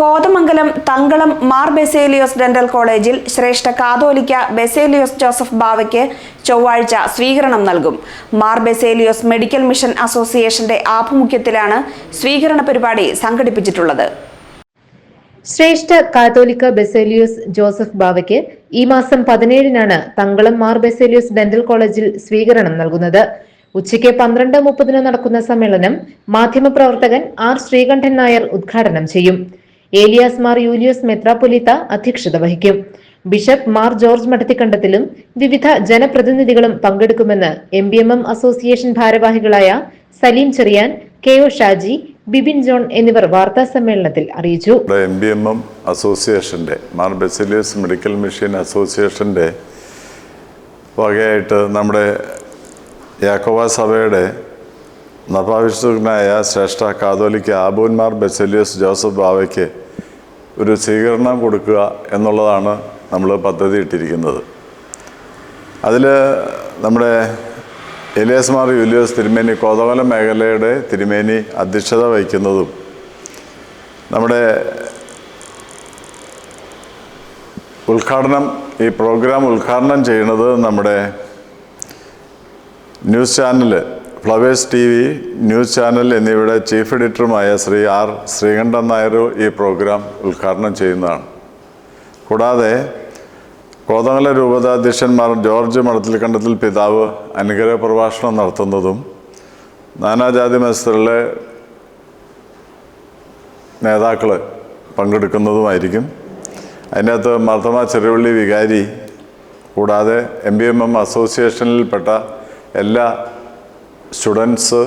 Kothamangalam Thankalam Mar Baselios dental കോളേജിൽ ശ്രേഷ്ഠ കാതോലിക്ക Baselios Joseph ബാവയ്ക്ക് ചൊവ്വാഴ്ച സ്വീകരണം നൽകും. മാർ ബെസേലിയോസ് മെഡിക്കൽ മിഷൻ അസോസിയേഷന്റെ ആഭിമുഖ്യത്തിലാണ് സ്വീകരണ പരിപാടി സംഘടിപ്പിച്ചിട്ടുള്ളത്. ശ്രേഷ്ഠ കാതോലിക്ക ബെസേലിയോസ് ജോസഫ് ബാവയ്ക്ക് ഈ മാസം പതിനേഴിനാണ് തങ്കളം മാർ ബെസേലിയോസ് ഡെന്റൽ കോളേജിൽ സ്വീകരണം നൽകുന്നത്. ഉച്ചയ്ക്ക് പന്ത്രണ്ട് മുപ്പതിന് നടക്കുന്ന സമ്മേളനം മാധ്യമപ്രവർത്തകൻ ആർ ശ്രീകണ്ഠൻ നായർ ഉദ്ഘാടനം ചെയ്യും. ഏലിയാസ് മാർ യൂലിയോസ് മെത്രാപൊലിത്ത അധ്യക്ഷത വഹിക്കും. ബിഷപ്പ് മാർ ജോർജ് മഠത്തിക്കണ്ടത്തിലും വിവിധ ജനപ്രതിനിധികളും പങ്കെടുക്കുമെന്ന് M B M M association ഭാരവാഹികളായ Saleem Cheriyan K O Shaji Bibin John എന്നിവർ വാർത്താ സമ്മേളനത്തിൽ അറിയിച്ചു. എം ബി എം എം അസോസിയേഷന്റെ മാർ ബെസിലിയസ് മെഡിക്കൽ മെഷീൻ അസോസിയേഷന്റെ വകയായിട്ട് നമ്മുടെ യാക്കോവ സഭയുടെ നഭാവിഷ്ഠനായ ശ്രേഷ്ഠ കാതോലിക്ക ആബൂന്മാർ ബെസലിയസ് ജോസഫ് ബാവയ്ക്ക് ഒരു സ്വീകരണം കൊടുക്കുക എന്നുള്ളതാണ് നമ്മൾ പദ്ധതി ഇട്ടിരിക്കുന്നത് അതിൽ നമ്മുടെ എലിയസ് മാർ യുലിയോസ് തിരുമേനി കോതമലം മേഖലയുടെ തിരുമേനി അധ്യക്ഷത വഹിക്കുന്നതും നമ്മുടെ ഉദ്ഘാടനം ഈ പ്രോഗ്രാം ഉദ്ഘാടനം ചെയ്യുന്നത് നമ്മുടെ news channel Flowers T V news channel എന്നിവയുടെ ചീഫ് എഡിറ്ററുമായ ശ്രീ ആർ ശ്രീകണ്ഠൻ നായർ ഈ പ്രോഗ്രാം ഉദ്ഘാടനം ചെയ്യുന്നതാണ്. കൂടാതെ കോതമല രൂപതാധ്യക്ഷന്മാർ ജോർജ് മഠത്തിൽ കണ്ടത്തിൽ പിതാവ് അനുഗ്രഹ പ്രഭാഷണം നടത്തുന്നതും നാനാജാതി മത്സരങ്ങളിലെ നേതാക്കൾ പങ്കെടുക്കുന്നതുമായിരിക്കും. അതിനകത്ത് മർദ്ദമ ചെറുവള്ളി വികാരി കൂടാതെ എം ബി എം എം അസോസിയേഷനിൽപ്പെട്ട എല്ലാ സ്റ്റുഡൻസ്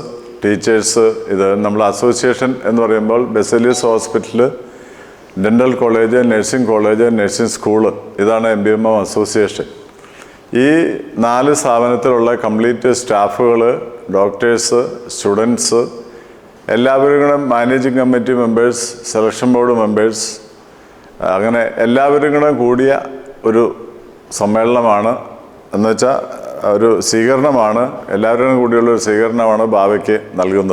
ടീച്ചേഴ്സ് ഇത് നമ്മൾ അസോസിയേഷൻ എന്ന് പറയുമ്പോൾ Baselius hospital dental college nursing college nursing school ഇതാണ് M B M M association. ഈ നാല് സ്ഥാപനത്തിലുള്ള കംപ്ലീറ്റ് സ്റ്റാഫുകൾ ഡോക്ടേഴ്സ് സ്റ്റുഡൻസ് എല്ലാവരും managing committee members selection board members അങ്ങനെ എല്ലാവരും കൂടെ കൂടിയ ഒരു സമ്മേളനമാണ്. എന്നുവെച്ചാൽ ഒരു സ്വീകരണമാണ്. എല്ലാവരും കൂടിയുള്ള ഒരു സ്വീകരണമാണ് ഭാവയ്ക്ക് നൽകുന്നത്.